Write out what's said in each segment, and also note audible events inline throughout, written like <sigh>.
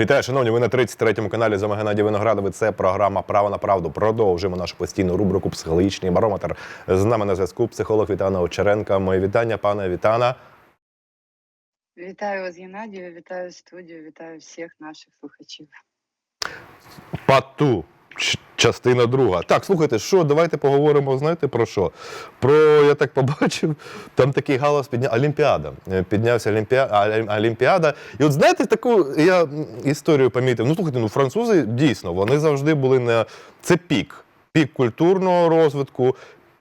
Вітаю, шановні. Ви на 33-му каналі з вами Геннадій Виноградовий. Це програма Право на правду. Продовжуємо нашу постійну рубрику Психологічний барометр. З нами на зв'язку психолог Вітана Овчаренка. Моє вітання, пане Вітана. Вітаю вас, Геннадію, вітаю студію, вітаю всіх наших слухачів. Пату. Частина друга. Так, слухайте, що давайте поговоримо. Знаєте про що? Про я так побачив, там такий галас підняв Олімпіада. Е, Піднявся Олімпіада, Олімпіада. І от знаєте, таку я історію помітив. Ну слухайте, ну французи дійсно вони завжди були на це пік. Пік культурного розвитку,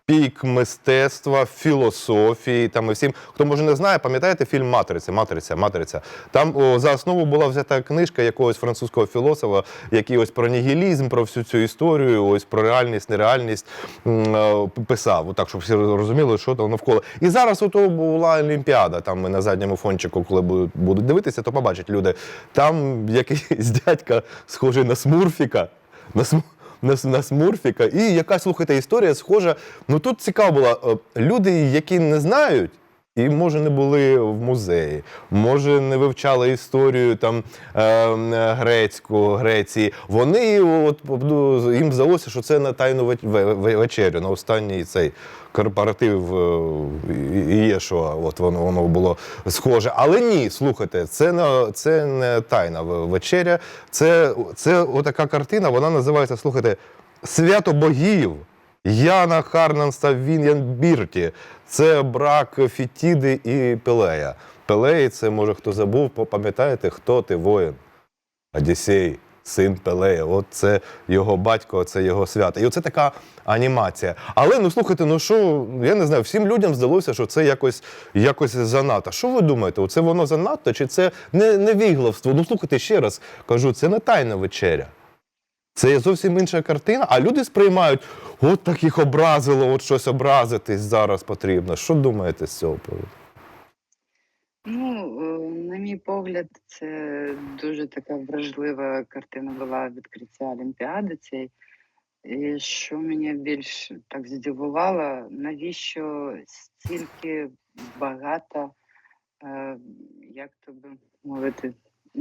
пік мистецтва, філософії. Там і всім, хто може не знає, пам'ятаєте фільм Матриця, Матриця, Матриця. Там о, за основу була взята книжка якогось французького філософа, який ось про нігілізм, про всю цю історію, ось про реальність, нереальність е, писав. Так, щоб всі розуміли, що там навколо. І зараз ото була Олімпіада. Там ми на задньому фончику, коли будуть, будуть дивитися, то побачать люди. Там якийсь <laughs> дядька схожий на Смурфіка. На Сму- на, на Смурфіка. І якась, слухайте, історія схожа. Ну тут цікаво було. е, Люди, які не знають. І може не були в музеї, може не вивчали історію там е, е, грецьку Греції. Вони от ну, їм здалося, що це на тайну ве- ве- ве- вечерю, на останній цей корпоратив е, є, що от воно воно було схоже. Але ні, слухайте, це не це не тайна вечеря. Це, це отака картина. Вона називається Слухайте, свято богів. Яна Харнанста Він'янбірті. Це брак Фітіди і Пелея. Пелей, це може хто забув, пам'ятаєте, хто ти воїн? Одіссей, син Пелея. От це його батько, це його свято. І оце така анімація. Але ну слухайте, ну що, я не знаю, всім людям здалося, що це якось, якось занадто. Що ви думаєте? Це воно занадто, чи це не, не віглавство? Ну слухайте, ще раз кажу, це не тайна вечеря. Це є зовсім інша картина, а люди сприймають, от так їх образило, от щось образитись зараз потрібно. Що думаєте з цього приводу? Ну, е, на мій погляд, це дуже така вражлива картина була відкриття Олімпіади цієї. І що мене більш так здивувало, навіщо стільки багато, е, як то би мовити,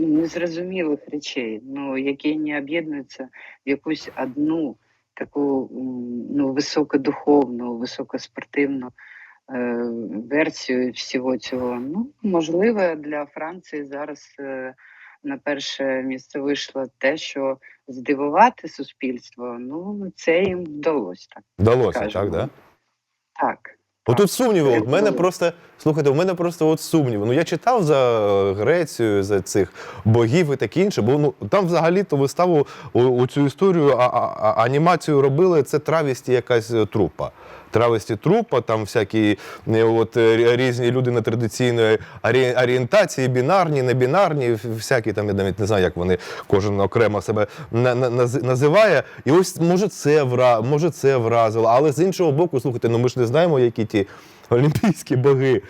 незрозумілих речей, ну, які не об'єднуються в якусь одну таку ну, високодуховну, високоспортивну е, версію всього цього. Ну, можливо, для Франції зараз е, на перше місце вийшло те, що здивувати суспільство. Ну, це їм вдалося так. Вдалося, скажемо. так? Да? Так. Отут сумніви. Це мене просто слухайте, у мене просто от сумніви. Ну я читав за Грецію, за цих богів і таке інше, бо ну там взагалі то виставу у, у цю історію а, а, а- анімацію робили. Це травісті якась е, трупа. Трависті трупа, там всякі е, от е, різні люди нетрадиційної орі- орієнтації, бінарні, небінарні, всякі там я навіть не знаю, як вони кожен окремо себе на, на, називає. І ось може це вра, може це вразило. Але з іншого боку, слухайте, ну ми ж не знаємо, які ті. Олімпійські боги бо, бо, бо,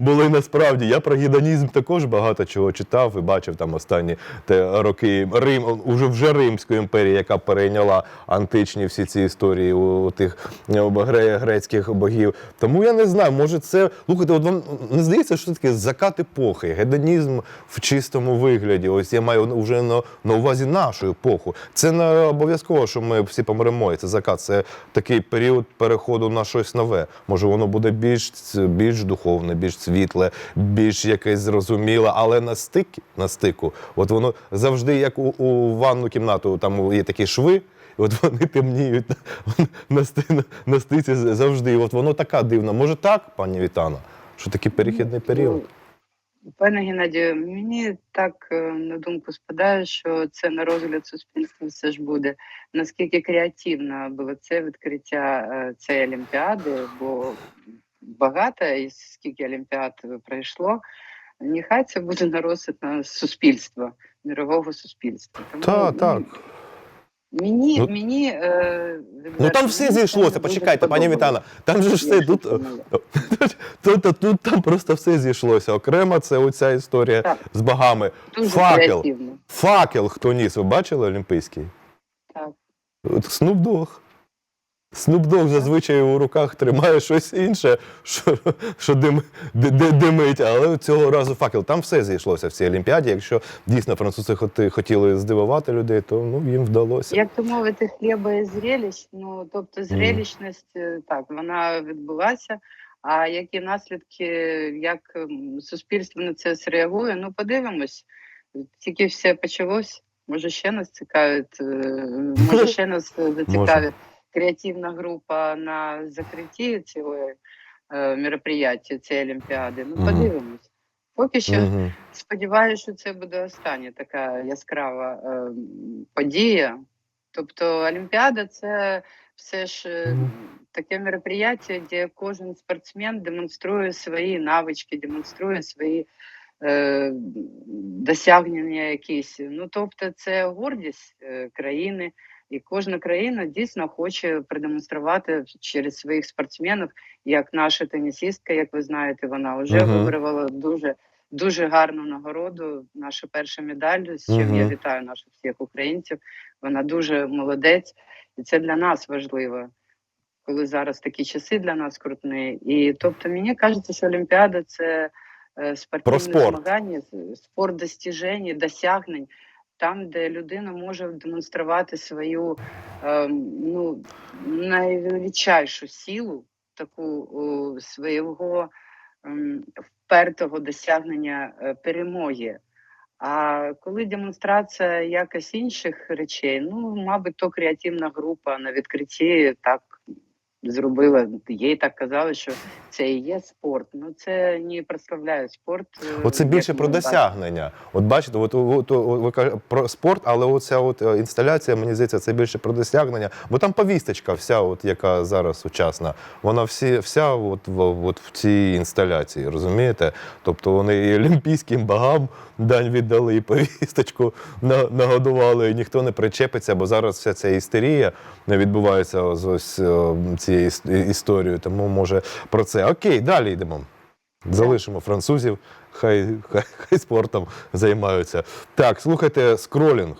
були насправді. Я про гедонізм також багато чого читав і бачив там останні те, роки Рим, уже вже Римської імперії, яка перейняла античні всі ці історії у, тих грецьких богів. Тому я не знаю, може це. Слухайте, от вам не здається, що це таке закат епохи, гедонізм в чистому вигляді. Ось я маю вже на, на увазі нашу епоху. Це не обов'язково, що ми всі помремо. І це закат. Це такий період переходу на щось нове. Може, воно буде більш, більш духовне, більш світле, більш якесь зрозуміле, але на стикі, на стику, от воно завжди, як у, у ванну кімнату, там є такі шви. І от вони темніють на, на, стиці завжди. І от воно така дивна. Може так, пані Вітана, що такий перехідний період? Ну, Пане Геннадію, мені так е, на думку спадає, що це на розгляд суспільства все ж буде. Наскільки креативно було це відкриття е, цієї олімпіади, бо багато і скільки олімпіад пройшло, нехай це буде на розгляд на суспільства, мирового суспільства. Тому, Так, ну, так. Мені, Ну, мені е, Ну там все зійшлося. Почекайте, пані Вітана. Там же ж все тут. <laughs> Тут, тут, тут там просто все зійшлося. Окремо це оця історія Так. з богами. Дуже Факел. креативно. Факел хто ніс, ви бачили Олімпійський? Так. От Snoop Dogg зазвичай у руках тримає щось інше, що, що дим, ди- ди- димить, але цього разу факел. Там все зійшлося в цій Олімпіаді. Якщо дійсно французи хотіли здивувати людей, то ну, їм вдалося. Як то мовити, хліба і зрелищ. Ну тобто, зрелищність е, так вона відбулася. А які наслідки, як суспільство на це зреагує? Ну подивимось. Тільки все почалось. Може, ще нас цікавить, е, може, ще нас е, зацікавить креативна група на закритті цього е, мероприятия, цієї олімпіади. Ну, подивимось. Поки що Мгм. Сподіваюся, що це буде остання така яскрава е, подія. Тобто Олімпіада це все ж е, таке мероприятие, де кожен спортсмен демонструє свої навички, демонструє свої е, досягнення якісь. Ну тобто, це гордість е, країни, і кожна країна дійсно хоче продемонструвати через своїх спортсменів, як наша тенісістка, як ви знаєте, вона вже Мгм. виборола дуже дуже гарну нагороду. Наша перша медаль, з чим я вітаю наших всіх українців. Вона дуже молодець, і це для нас важливо, коли зараз такі часи для нас крутні. І тобто, мені кажеться, що Олімпіада це е, спортивне спорт. змагання, спорт достіжень, досягнень. Там, де людина може демонструвати свою ем, ну, найвеличайшу силу, таку о, свого ем, впертого досягнення е, перемоги. А коли демонстрація якось інших речей, ну, мабуть, то креативна група на відкритті так зробила. Їй так казали, що це і є спорт. Ну це не прославляє спорт. е, Оце більше про досягнення. От бачите, от, от, от, ви кажете про спорт, але оця от е, інсталяція, мені здається, це більше про досягнення. Бо там повісточка, вся, от, яка зараз сучасна, вона всі, вся от, от в цій інсталяції, розумієте? Тобто вони і олімпійським богам дань віддали, і повісточку на- нагодували, і ніхто не причепиться, бо зараз вся ця істерія не відбувається з ось е, цією історією. Тому може про це. Окей, далі йдемо. Залишимо французів, хай, хай, хай спортом займаються. Так, слухайте, скролінг.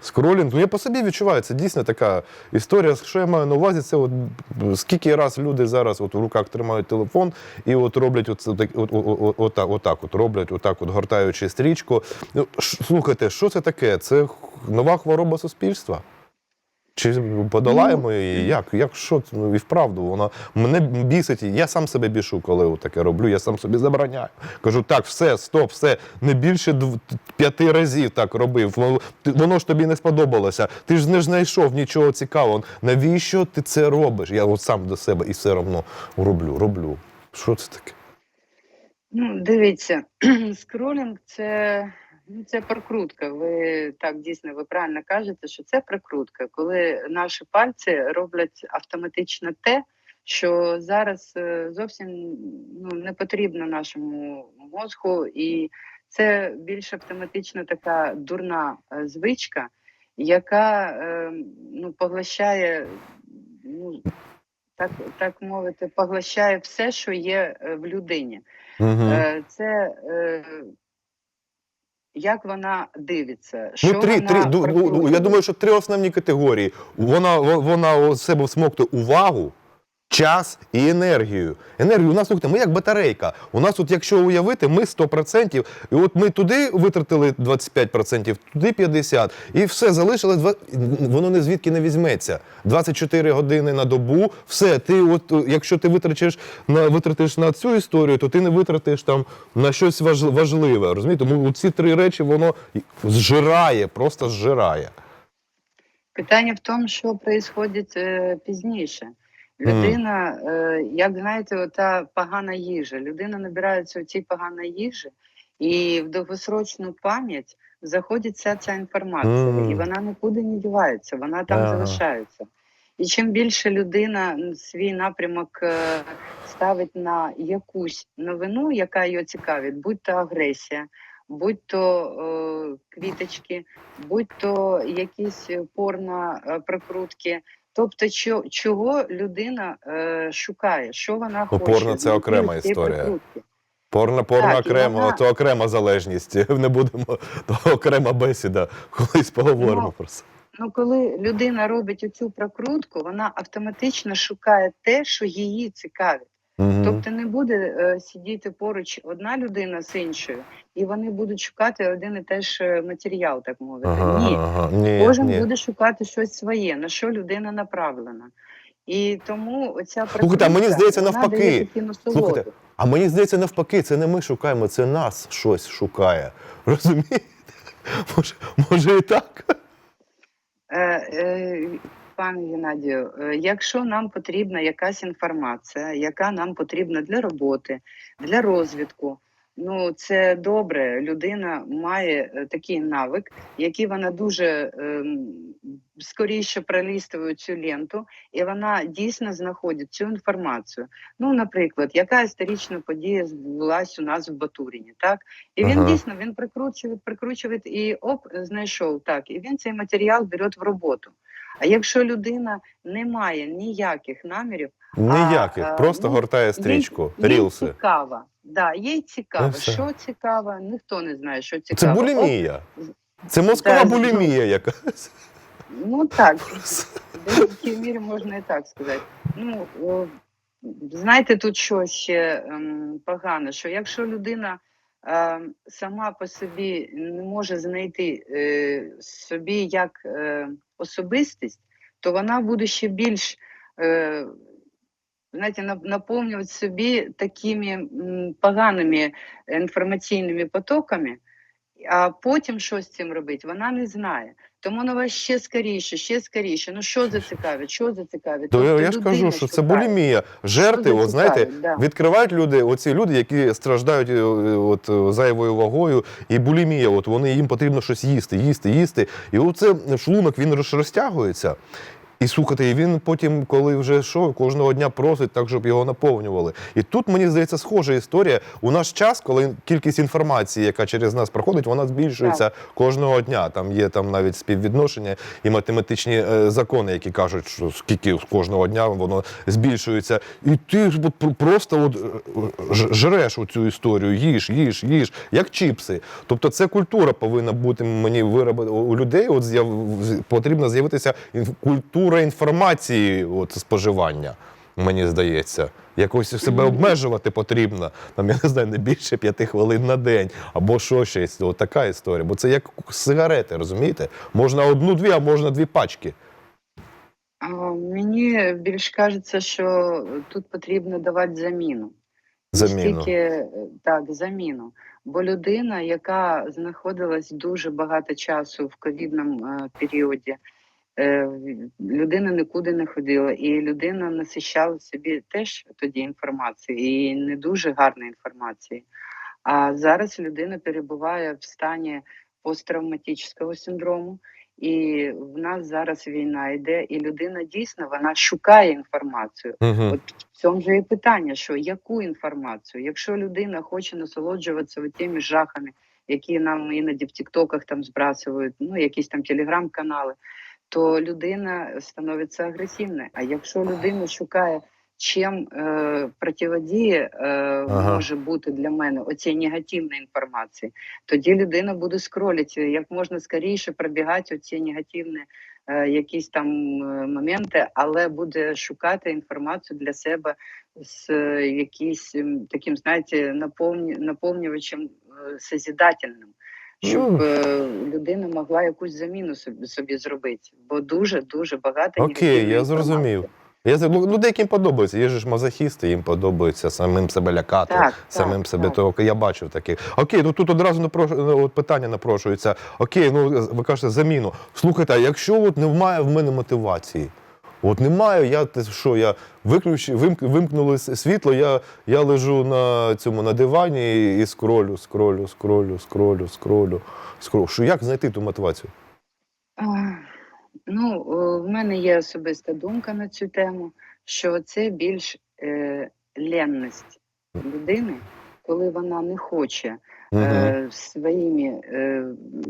Скролінг, ну я по собі відчуваю, це дійсно така історія. Що я маю на увазі, це от скільки раз люди зараз от у руках тримають телефон і от роблять от, от, от, от, отак, отак, от роблять, отак, от гортаючи стрічку. Ну, слухайте, що це таке? Це нова хвороба суспільства? Чи подолаємо її? Як? Як що? Ну, і вправду вона мене бісить. Я сам себе бішу, коли таке роблю. Я сам собі забороняю. Кажу, так, все, стоп, все, не більше дв- п'яти разів так робив. Воно, воно ж тобі не сподобалося. Ти ж не знайшов нічого цікавого. Навіщо ти це робиш? Я от сам до себе і все одно роблю, роблю. Що це таке? Ну, дивіться, <clears throat> скролінг це, ну, це прокрутка. Ви так дійсно ви правильно кажете, що це прокрутка, коли наші пальці роблять автоматично те, що зараз е, зовсім ну, не потрібно нашому мозку, і це більш автоматична така дурна е, звичка, яка е, ну, поглощає, ну, так, так мовити, поглощає все, що є в людині. Угу. Це як вона дивиться, що Ну, три, вона три, ду- я думаю, що три основні категорії. Вона, во- вона себе всмоктує увагу, час і енергію. Енергію у нас, слухайте, ми як батарейка. У нас, от, якщо уявити, ми 100%, і от ми туди витратили 25%, туди 50%, і все, залишили, два- воно не звідки не візьметься. 24 години на добу, все, ти от, якщо ти витрачиш на, витратиш на цю історію, то ти не витратиш там на щось важ- важливе. Розумієте? Тому ці три речі воно зжирає, просто зжирає. Питання в тому, що відбувається е, пізніше. Людина, е, як знаєте, ота погана їжа. Людина набирається у цій поганої їжі, і в довгосрочну пам'ять заходить вся ця інформація, і вона нікуди не дівається, вона там залишається. І чим більше людина свій напрямок е, ставить на якусь новину, яка його цікавить, будь то агресія, будь то е, квіточки, будь то якісь порно е, прокрутки. Тобто, чого людина е, шукає, що вона Ну, хоче. порно це окрема історія. прокрутці. Порно, порно Так, окремо, вона- то окрема залежність. <laughs> Не будемо, то окрема бесіда. Колись поговоримо Ну, про це. Ну, коли людина робить оцю прокрутку, вона автоматично шукає те, що її цікавить. Мгм. Тобто не буде е, сидіти поруч одна людина з іншою, і вони будуть шукати один і теж е, матеріал, так мовити. Ага, Ні, ага. Ні, кожен ні. буде шукати щось своє, на що людина направлена. І тому оця Слухайте, а мені здається, навпаки. Слухайте, А мені здається, навпаки, це не ми шукаємо, це нас щось шукає. Розумієте? Може, може і так? Е, е, Пане Геннадію, е, якщо нам потрібна якась інформація, яка нам потрібна для роботи, для розвитку, ну це добре. Людина має е, такий навик, який вона дуже ем, скоріше пролістує цю ленту, і вона дійсно знаходить цю інформацію. Ну, наприклад, яка історична подія відбулася у нас в Батуріні, так? І він Ага. дійсно він прикручує, прикручує і оп, знайшов так. І він цей матеріал бере в роботу. А якщо людина не має ніяких намірів, Ніяких, а, просто ну, гортає стрічку, їй, їй рілси. цікаво. Да, їй цікаво. все. Що цікаво, ніхто не знає, що Це цікаво. Оп, булімія. Це мозкова Да, булімія якась. Ну так, <laughs> в деякій мірі можна і так сказати. Ну, о, знаєте, тут що ще ем, погано, що якщо людина е, сама по собі не може знайти е, собі як е, особистість, то вона буде ще більш е, знаєте, наповнювати собі такими поганими інформаційними потоками, а потім що з цим робити, вона не знає. Тому вона вас ще скоріше, ще скоріше. Ну що зацікавить, що зацікавить? То я, Тобто я ж кажу, що це булімія. Жерти, от знаєте, да. відкривають люди, оці люди, які страждають е, от, е, зайвою вагою, і булімія, от вони їм потрібно щось їсти, їсти, їсти. І оце шлунок він роз- розтягується. І слухайте, і він потім, коли вже що, кожного дня просить так, щоб його наповнювали. І тут мені здається схожа історія. У наш час, коли кількість інформації, яка через нас проходить, вона збільшується кожного дня. Там є там навіть співвідношення і математичні е, закони, які кажуть, що скільки кожного дня воно збільшується. І ти от просто от е, жреш оцю історію, їж, їж, їж, як чіпси. Тобто це культура повинна бути мені виробити у людей. От потрібно з'явитися інф- культура інформації, от споживання. Мені здається, якось себе обмежувати потрібно. Там я не знаю, не більше п'яти хвилин на день, або що ще от така історія. Бо це як сигарети, розумієте? Можна одну-дві, а можна дві пачки. Мені більш кажеться, що тут потрібно давати заміну. Заміну. Стільки, е, так, заміну. Бо людина, яка знаходилась дуже багато часу в ковідному е, періоді, людина нікуди не ходила, і людина насищала собі теж тоді інформацію, і не дуже гарної інформації. А зараз людина перебуває в стані посттравматичного синдрому, і в нас зараз війна йде, і людина дійсно вона шукає інформацію. Угу. От в цьому же і питання, що яку інформацію? Якщо людина хоче насолоджуватися тими жахами, які нам іноді в Тіктоках там збрасують, ну якісь там телеграм-канали, то людина становиться агресивною. А якщо людина шукає, чим е, противодіє е, Ага. може бути для мене оцій негативної інформації, тоді людина буде скролити, як можна скоріше пробігати оці негативні е, якісь там е, моменти, але буде шукати інформацію для себе з е, якимсь таким, знаєте, наповнювачем е, созидательним, щоб е, людина могла якусь заміну собі, собі зробити. Бо дуже дуже багато Окей, я зрозумів. Я ну, ну, деяким подобається. Є ж мазохісти, їм подобається самим себе лякати, Так, самим так, себе так. того. Я бачив таких. Окей, ну тут одразу напрош... ну, от питання напрошується. Окей, ну ви кажете заміну. Слухайте, а якщо от немає в мене мотивації? От немає, я те, що я виключив, вимк, вимкнули світло, я, я лежу на цьому на дивані і, і скролю, скролю, скролю, скролю, скролю, скролю. Що як знайти ту мотивацію? А, Ну, в мене є особиста думка на цю тему, що це більш е, ленність людини, коли вона не хоче Угу. е, своїми е,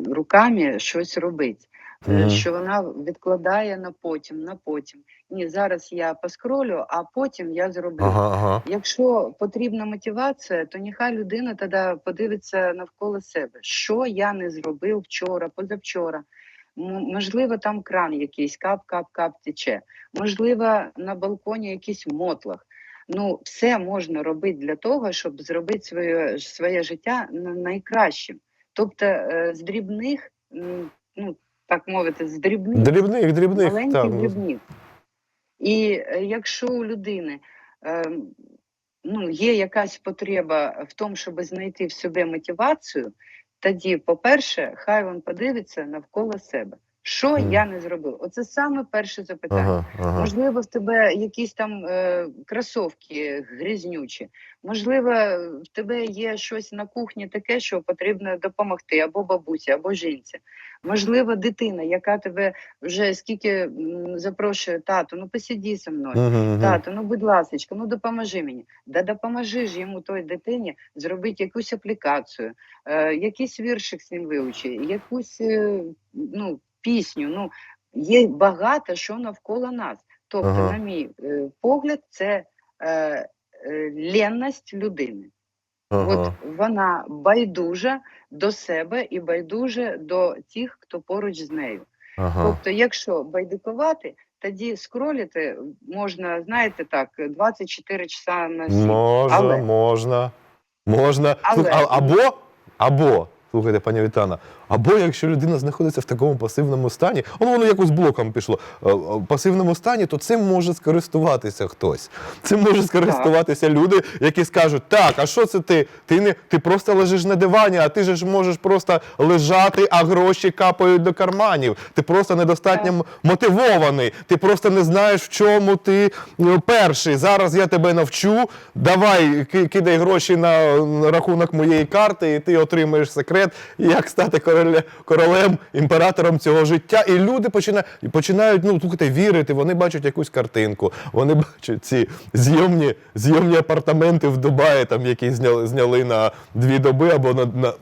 руками щось робити. Мгм. Що вона відкладає на потім, на потім. Ні, зараз я поскролю, а потім я зроблю. Ага, ага. Якщо потрібна мотивація, то нехай людина тоді подивиться навколо себе, що я не зробив вчора, позавчора. Можливо, там кран якийсь кап-кап-кап тече. Можливо, на балконі якийсь мотлах. Ну, все можна робити для того, щоб зробити своє, своє життя на- найкращим. Тобто е, з дрібних, ну так мовити, з дрібних Дрібних, дрібних. маленьких так. дрібних. І е, якщо у людини е, ну, є якась потреба в тому, щоб знайти в собі мотивацію, тоді, по-перше, хай він подивиться навколо себе. Що Мгм. я не зробив? Оце саме перше запитання. Ага, ага. Можливо, в тебе якісь там е, кросовки грізнючі. Можливо, в тебе є щось на кухні таке, що потрібно допомогти або бабусі, або жінці. Можливо, дитина, яка тебе вже скільки запрошує тату, ну посиді зі мною. Мгм. Тату, ну будь ласка, ну допоможи мені. Да допоможи ж йому той дитині зробити якусь аплікацію, е, якийсь віршик з ним вивчи, якусь е, ну, пісню. Ну, є багато що навколо нас. Тобто, Ага. на мій е, погляд, це е, е, ленність людини. Ага. От вона байдужа до себе і байдужа до тих, хто поруч з нею. Ага. Тобто, якщо байдикувати, тоді скроліти можна, знаєте, так, 24 часа на 7. Можна, Але- можна. Можна. Але- або, або, слухайте, пані Вітана, або якщо людина знаходиться в такому пасивному стані, воно воно якось блоком пішло. е, е, В пасивному стані, то цим може скористуватися хтось. Цим може скористуватися люди, які скажуть: так, а що це ти? Ти не ти просто лежиш на дивані, а ти же ж можеш просто лежати, а гроші капають до карманів. Ти просто недостатньо мотивований. Ти просто не знаєш, в чому ти е, перший. Зараз я тебе навчу. Давай кидай гроші на рахунок моєї карти, і ти отримаєш секрет, як стати короле- королем, імператором цього життя. І люди починають, починають ну, слухайте, вірити. Вони бачать якусь картинку, вони бачать ці зйомні, зйомні апартаменти в Дубаї, там, які зняли, зняли на дві доби або на. на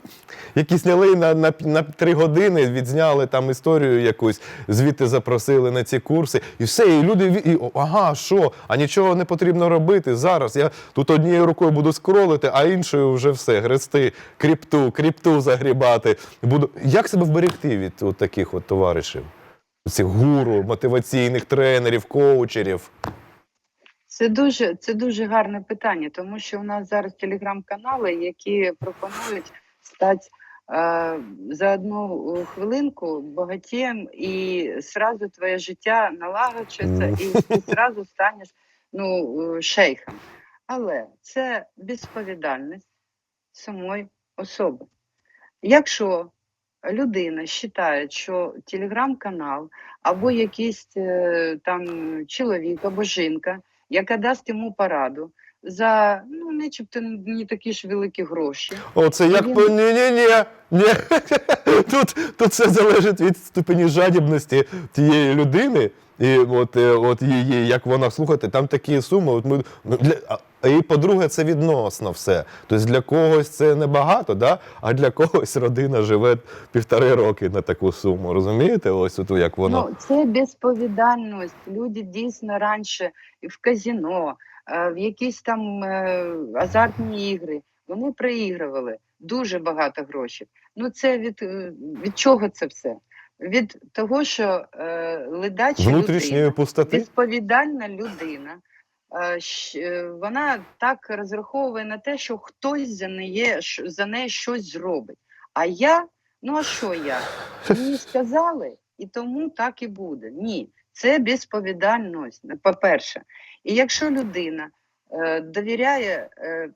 які зняли на, на, на три години, відзняли там історію якусь, звідти запросили на ці курси, і все. І люди і, ага, що? А нічого не потрібно робити. Зараз я тут однією рукою буду скролити, а іншою вже все, грести, кріпту, кріпту загрібати. Буду. Як себе вберегти від от таких от товаришів? Цих гуру, мотиваційних тренерів, коучерів. Це дуже, це дуже гарне питання, тому що у нас зараз телеграм-канали, які пропонують стати е, за одну е, хвилинку багатієм, і сразу твоє життя налагоджується, і ти сразу станеш ну, е, шейхом. Але це безповідальність самої особи. Якщо людина вважає, що телеграм-канал або якийсь е, там чоловік або жінка, яка дасть йому пораду за ну, начебто не такі ж великі гроші. Оце як по ні, ні, ні, ні. <laughs> Тут, тут все залежить від ступені жадібності тієї людини. І от, е, от її, як вона слухайте, там такі суми. От ми, ну, для, і по-друге, це відносно все. Тобто для когось це небагато, да? а для когось родина живе півтори роки на таку суму. Розумієте? Ось от як воно. Ну, це безповідальність. Люди дійсно раніше в казино, е, в якісь там е, азартні ігри, вони проігрували дуже багато грошей. Ну, це від, е, від чого це все? Від того, що е, ледача людина, пустоти. відповідальна людина, вона так розраховує на те, що хтось за неї, за неї щось зробить. А я, ну а що я? Мені <laughs> сказали, і тому так і буде. Ні, це безповідальність, по-перше. І якщо людина е, довіряє, е,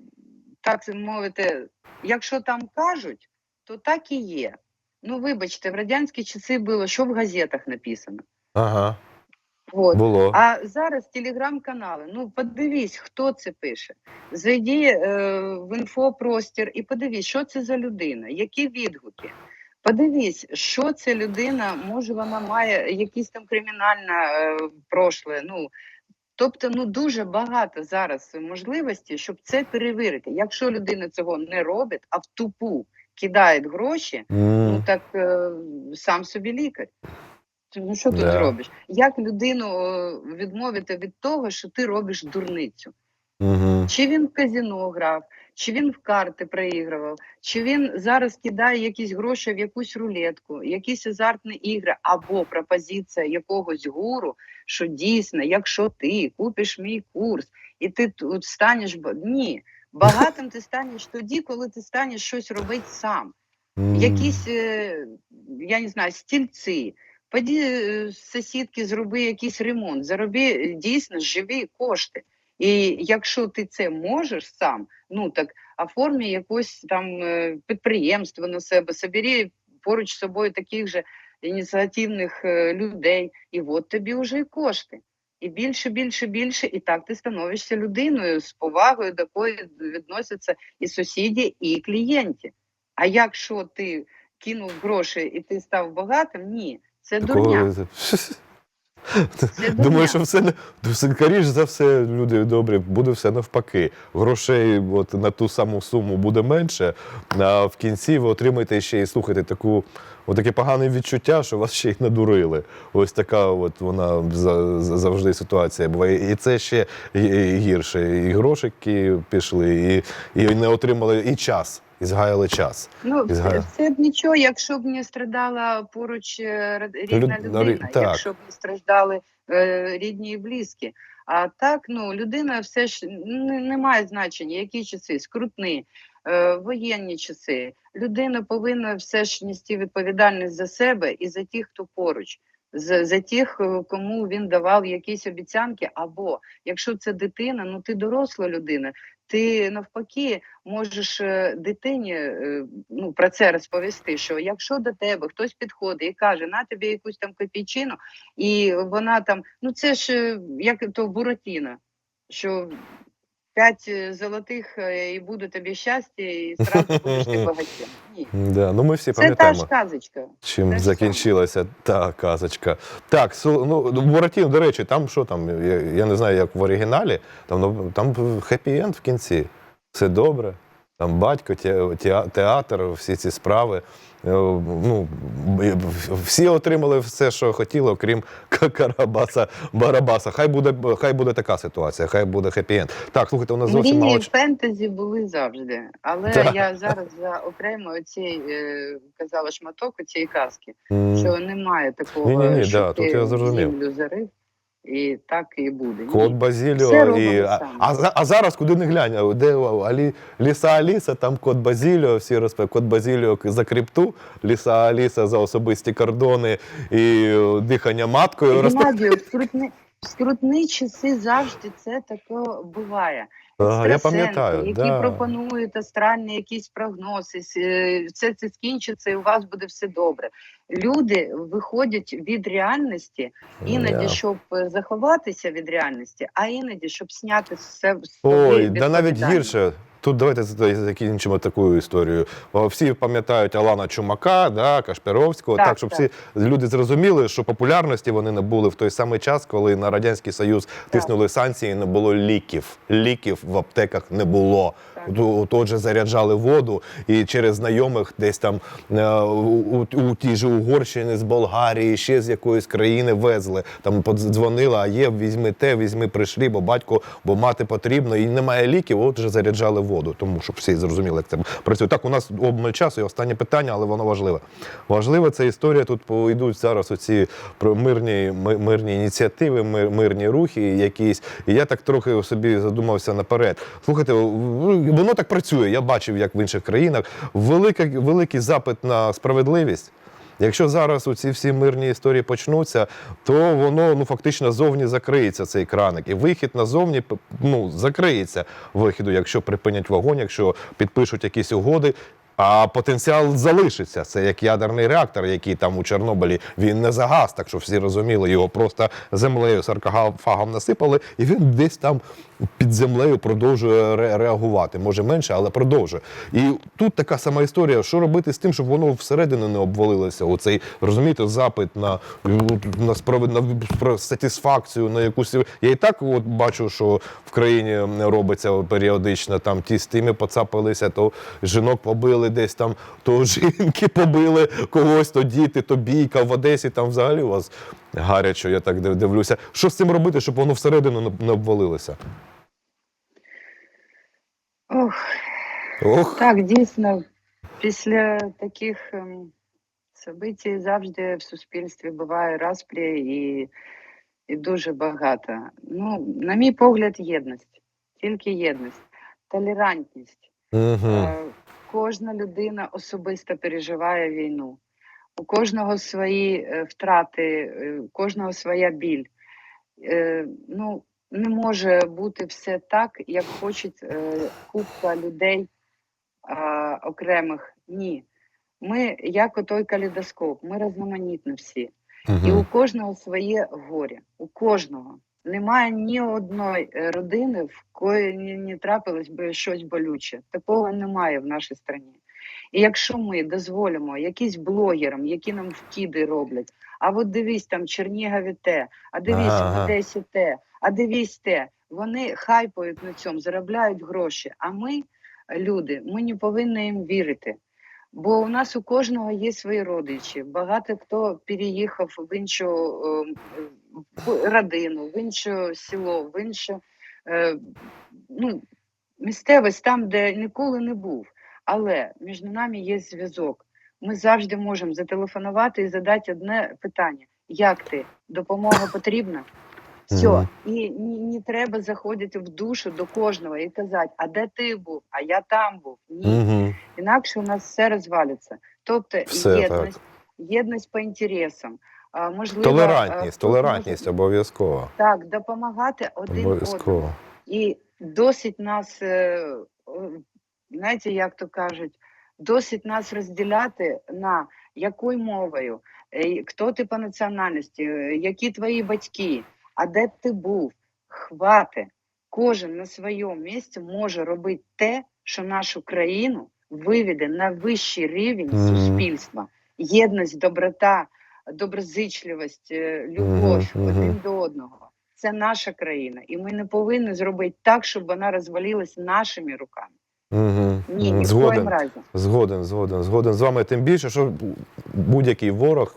так мовити, якщо там кажуть, то так і є. Ну, вибачте, в радянські часи було, що в газетах написано. Ага, От. було. А зараз телеграм-канали. Ну подивись, хто це пише. Зайди е, в інфопростір і подивись, що це за людина, які відгуки. Подивись, що це людина, може, вона має якісь там кримінальне е, прошле. Ну тобто, ну дуже багато зараз можливостей, щоб це перевірити. Якщо людина цього не робить, а в тупу кидає гроші, М. ну так е, сам собі лікар. Ну що тут Да. зробиш? Як людину е, відмовити від того, що ти робиш дурницю? Мгм. Чи він в казино грав, чи він в карти проігрував, чи він зараз кидає якісь гроші в якусь рулетку, якісь азартні ігри, або пропозиція якогось гуру, що дійсно, якщо ти купиш мій курс і ти тут станеш ні. Багатим ти станеш тоді, коли ти станеш щось робити сам. Якісь, е, я не знаю, стільці. Поді е, сусідки, зроби якийсь ремонт, зароби е, дійсно живі кошти. І якщо ти це можеш сам, ну так оформи якось там е, підприємство на себе, собери поруч з собою таких же ініціативних людей, і от тобі вже і кошти. І більше, більше, більше, і так ти становишся людиною з повагою, до якої відносяться і сусіди, і клієнти. А якщо ти кинув гроші і ти став багатим, ні, це дурня. Такого- <laughs> Це Думаю, що все не все, скоріш за все, люди добрі, буде все навпаки. Грошей от, на ту саму суму буде менше, а в кінці ви отримаєте ще і слухайте таку. Отаке погане відчуття, що вас ще й надурили. Ось така от вона за- за- завжди ситуація буває. І це ще гірше. І грошики пішли, і, і не отримали і час, і згаяли час. Ну, і згадав. це, б нічого, якщо б не страдала поруч е, рідна Люд- людина, рі- так. якщо б не страждали е, рідні і близькі. А так, ну, людина все ж не, не має значення, які часи, скрутні, е, воєнні часи. Людина повинна все ж нести відповідальність за себе і за тих, хто поруч. За, за тих, е, кому він давав якісь обіцянки, або якщо це дитина, ну ти доросла людина, ти навпаки можеш е, дитині е, ну, про це розповісти, що якщо до тебе хтось підходить і каже, на тобі якусь там копійчину, і вона там, ну це ж е, як то Буратіно, що п'ять е, золотих і буде тобі щастя, і зразу будеш ти <laughs> багатим. Ні. Да, ну ми всі Це та ж казочка. Чим Те ж закінчилася та казочка. Так, су- ну Буратіно, до речі, там що там? Я, я не знаю, як в оригіналі. Там ну, там хеппі-енд в кінці. Все добре. Там батько, те- театр, всі ці справи. Е, Ну, всі отримали все, що хотіли, окрім <laughs> Карабаса Барабаса. Хай буде, хай буде така ситуація, хай буде хеппі-енд. Так, слухайте, у нас зовсім мало. в фентезі були завжди, але Так. я зараз за окремо оцій, е, казала шматок цієї казки. М, що немає такого, Ні-ні-ні, що да, ти тут я зрозумів. землю зарив, і так і буде. Кот Базіліо і а, а, а зараз куди не глянь, де Алі, Ліса Аліса, там кот Базіліо, всі розповідають, кот Базіліо за крипту, Ліса Аліса за особисті кордони і дихання маткою. Розп... Геннадію, в скрутні, в скрутні часи завжди це таке буває. Ага, я пам'ятаю, які да. пропонують астральні якісь прогнози, с- все це скінчиться, і у вас буде все добре. Люди виходять від реальності іноді, yeah. щоб е, заховатися від реальності, а іноді, щоб зняти все. Ой, да навіть гірше. Тут давайте закінчимо таку історію. Всі пам'ятають Алана Чумака, да, Кашпіровського. Так, Так, щоб так. всі люди зрозуміли, що популярності вони набули в той самий час, коли на радянський союз тиснули санкції, не було ліків. Ліків в аптеках не було. Отже, заряджали воду, і через знайомих десь там е, у, у, тій же Угорщині з Болгарії, ще з якоїсь країни везли. Там подзвонила, а є, візьми те, візьми прийшли, бо батько, бо мати потрібно, і немає ліків. Отже, заряджали воду. Тому щоб всі зрозуміли, як це працює. Так, у нас обмаль часу і останнє питання, але воно важливе. Важлива ця історія. Тут йдуть зараз оці мирні, мирні ініціативи, мирні рухи якісь. І я так трохи собі задумався наперед. Слухайте, воно так працює. Я бачив, як в інших країнах. Велика, великий запит на справедливість. Якщо зараз у ці всі мирні історії почнуться, то воно ну фактично зовні закриється цей краник, і вихід назовні ну закриється вихіду, якщо припинять вогонь, якщо підпишуть якісь угоди. А потенціал залишиться. Це як ядерний реактор, який там у Чорнобилі він не загас, так що всі розуміли, його просто землею саркофагом насипали, і він десь там під землею продовжує ре- реагувати. Може менше, але продовжує. І тут така сама історія. Що робити з тим, щоб воно всередину не обвалилося? Оцей розумієте, запит на, на, справед... на сатисфакцію, на якусь. Я і так от бачу, що в країні робиться періодично. Там ті з тими поцапалися, то жінок побили десь там, то жінки побили когось, то діти, то бійка в Одесі. Там взагалі у вас гарячо, я так дивлюся. Що з цим робити, щоб воно всередину не обвалилося? Ох, Ох, Так, дійсно, після таких ем, событий завжди в суспільстві буває розплі і, і дуже багато. Ну, на мій погляд, єдність, тільки єдність, толерантність. угу. Кожна людина особисто переживає війну. У кожного свої е, втрати, е, у кожного своя біль. Ну, не може бути все так, як хоче е, купка людей а, окремих. Ні. Ми, як отой калейдоскоп, ми різноманітні всі. І у кожного своє горе. У кожного. Немає ні одної е, родини, в кої не трапилось би щось болюче. Такого немає в нашій країні. І якщо ми дозволимо якісь блогерам, які нам вкиди роблять, а от дивись там Чернігові те, а дивись Ага. в Одесі те, а дивись те, вони хайпають на цьому, заробляють гроші. А ми, люди, ми не повинні їм вірити. Бо у нас у кожного є свої родичі. Багато хто переїхав в іншу е, родину, в інше село, в іншу е, ну, місцевість там, де ніколи не був. Але між нами є зв'язок. Ми завжди можемо зателефонувати і задати одне питання: як ти? Допомога потрібна? Все. І не, не треба заходити в душу до кожного і казати, а де ти був? А я там був. Ні. Угу. Інакше у нас все розвалиться. Тобто Все єдність, єдність по інтересам, а, можливо, Толерантність, толерантність обов'язково. так, допомагати один одному. І досить нас, е, знаєте, як то кажуть, досить нас розділяти на якою мовою, е, хто ти по національності, е, які твої батьки, а де ти був. Хвати. Кожен на своєму місці може робити те, що нашу країну виведе на вищий рівень суспільства. Єдність, доброта, доброзичливість, е, любов один до одного. Це наша країна, і ми не повинні зробити так, щоб вона розвалилась нашими руками. Ні, ні в коїм Згоден. разі. Згоден, згоден, згоден з вами. Тим більше, що будь-який ворог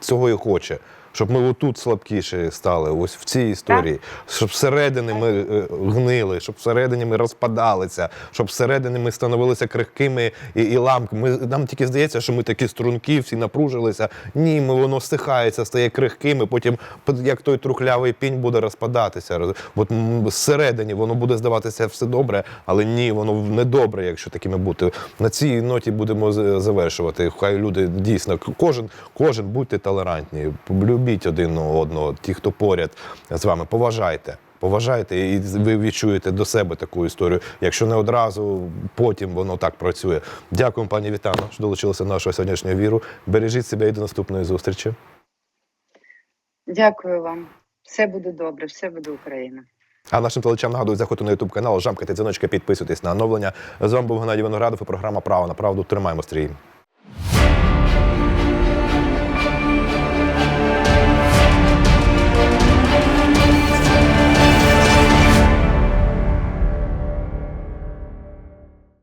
цього і хоче. Щоб ми отут слабкіші стали, ось в цій історії, щоб всередині ми е, гнили, щоб всередині ми розпадалися, щоб всередині ми становилися крихкими і, і ламками. Нам тільки здається, що ми такі струнки, всі напружилися. Ні, ми воно стихається, стає крихкими, потім як той трухлявий пінь буде розпадатися. От м, зсередині воно буде здаватися все добре, але ні, воно не добре, якщо такими бути. На цій ноті будемо завершувати. Хай люди дійсно кожен, кожен будьте толерантні, любіть один одного, ті, хто поряд з вами, поважайте. Поважайте, і ви відчуєте до себе таку історію. Якщо не одразу, потім воно так працює. Дякуємо, пані Вітано, що долучилися до нашого сьогоднішнього віру. Бережіть себе і до наступної зустрічі. Дякую вам. Все буде добре, все буде Україна. А нашим телечам нагадую, заходьте на ютуб канал, жамкайте дзвіночки, підписуйтесь на оновлення. З вами був Геннадій Виноградов і програма Право на правду. Тримаємо стрій.